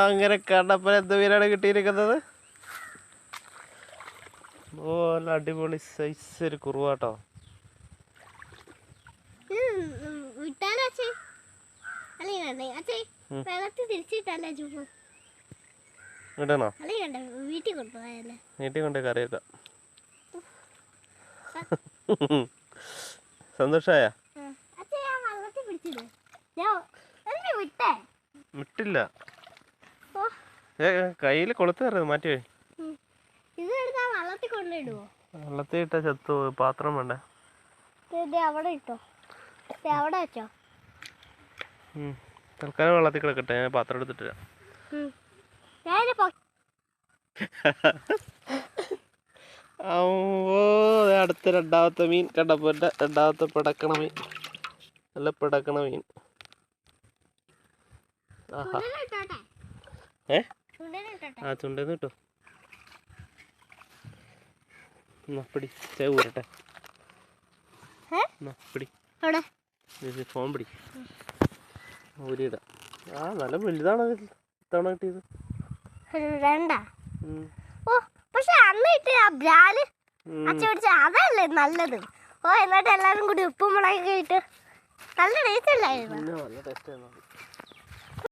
അങ്ങനെ കണ്ടപ്പോൾ എന്ത് മീനാണ് കിട്ടിയിരിക്കുന്നത്? ഓ നല്ല അടിപൊളി സൈസ് ഒരു കുറുവാട്ടോ. ഇടണോ? വീട്ടിൽ വീട്ടിൽ കറി വെക്കാം വിട്ടേ? വിട്ടില്ല. കയ്യിൽ കൊളുത്ത് കയറരുത് മാറ്റി ഇത് എടുത്താ വെള്ളത്തിൽ കൊണ്ടിടുവോ വെള്ളത്തിൽ ഇട്ട ചത്തു പോയി. പാത്രം വേണ്ട? അവിടെ ഇട്ടോ. അവിടെ വെച്ചോ. തൽക്കാലം വെള്ളത്തിൽ കിടക്കട്ടെ ഞാൻ പാത്രം എടുത്തിട്ട് വരാം. അടുത്ത രണ്ടാമത്തെ മീൻ. കണ്ടപ്പോ എന്റെ രണ്ടാമത്തെ പിടക്കണ മീൻ. നല്ല പിടക്കണ മീൻ. ആഹാ. ഏ? ആ ചുണ്ടെന്ന് കിട്ടോ പിടി. ചേ ഊരട്ടെ. പിടി. ഫോൺ പിടി. ഊരിട ആ നല്ല വലുതാണ് ഇത്? ഇത്തവണ കിട്ടിയത്? രണ്ടാ ഓ പക്ഷെ അന്ന് ഇട്ട ആ ബ്രാൽ ഉം. അച്ഛൻ പിടിച്ച അതല്ലേ നല്ലത്? ഓ എന്നിട്ട് എല്ലാവരും കൂടി ഉപ്പും മുളകൊക്കെ ഇട്ട് നല്ല ടേസ്റ്റ് അല്ലായിരുന്നു? നല്ല ടേസ്റ്റ്